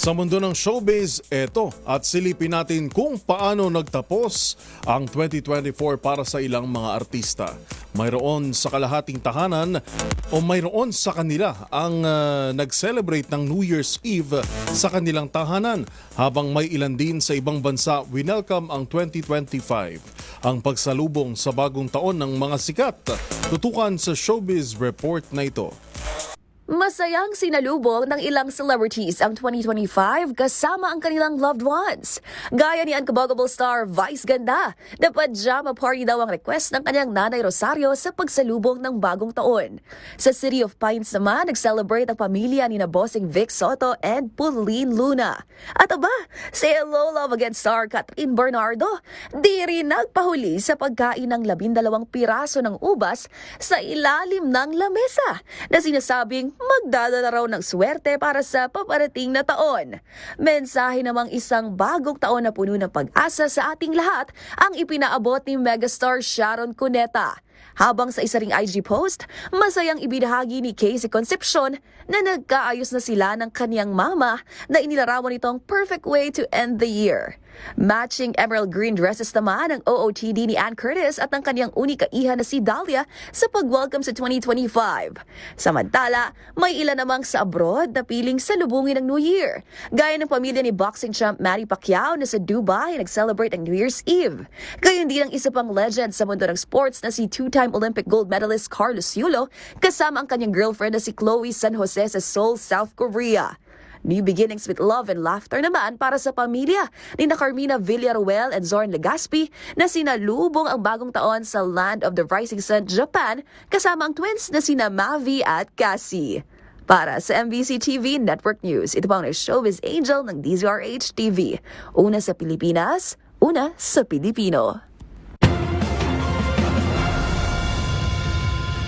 Sa mundo ng showbiz, eto at silipin natin kung paano nagtapos ang 2024 para sa ilang mga artista. Mayroon sa kalahating tahanan o mayroon sa kanila ang ah, nag-celebrate ng New Year's Eve sa kanilang tahanan habang may ilan din sa ibang bansa winelcome ang 2025. Ang pagsalubong sa bagong taon ng mga sikat. Tutukan sa showbiz report na ito. Masayang sinalubong ng ilang celebrities ang 2025 kasama ang kanilang loved ones. Gaya ni Unbogable star Vice Ganda, na pajama party daw ang request ng kanyang nanay Rosario sa pagsalubong ng bagong taon. Sa City of Pines naman, nag-celebrate ang pamilya ni na Bossing Vic Soto and Pauline Luna. At aba, si Hello Love Again star Catherine Bernardo, di rin nagpahuli sa pagkain ng labindalawang piraso ng ubas sa ilalim ng lamesa na sinasabing magdadala raw ng swerte para sa paparating na taon. Mensahe namang isang bagong taon na puno ng pag-asa sa ating lahat ang ipinaabot ni megastar Sharon Cuneta. Habang sa isa ring IG post, masayang ibinahagi ni Casey Concepcion na nagkaayos na sila ng kaniyang mama na inilarawan itong perfect way to end the year. Matching emerald green dresses naman ang OOTD ni Ann Curtis at ang kaniyang unika iha na si Dahlia sa pag-welcome sa 2025. Samantala, may ilan namang sa abroad na piling salubungin ng New Year. Gaya ng pamilya ni boxing champ Manny Pacquiao na sa Dubai nag-celebrate ng New Year's Eve. Gayon din ang isa pang legend sa mundo ng sports na si two-time Olympic gold medalist Carlos Yulo kasama ang kanyang girlfriend na si Chloe San Jose sa Seoul, South Korea. New beginnings with love and laughter naman para sa pamilya ni na Carmina Villaruel and Zorn Legaspi na sinalubong ang bagong taon sa Land of the Rising Sun, Japan kasama ang twins na sina Mavi at Cassie. Para sa MBC TV Network News, ito po ang showbiz angel ng DZRH TV. Una sa Pilipinas, una sa Pilipino.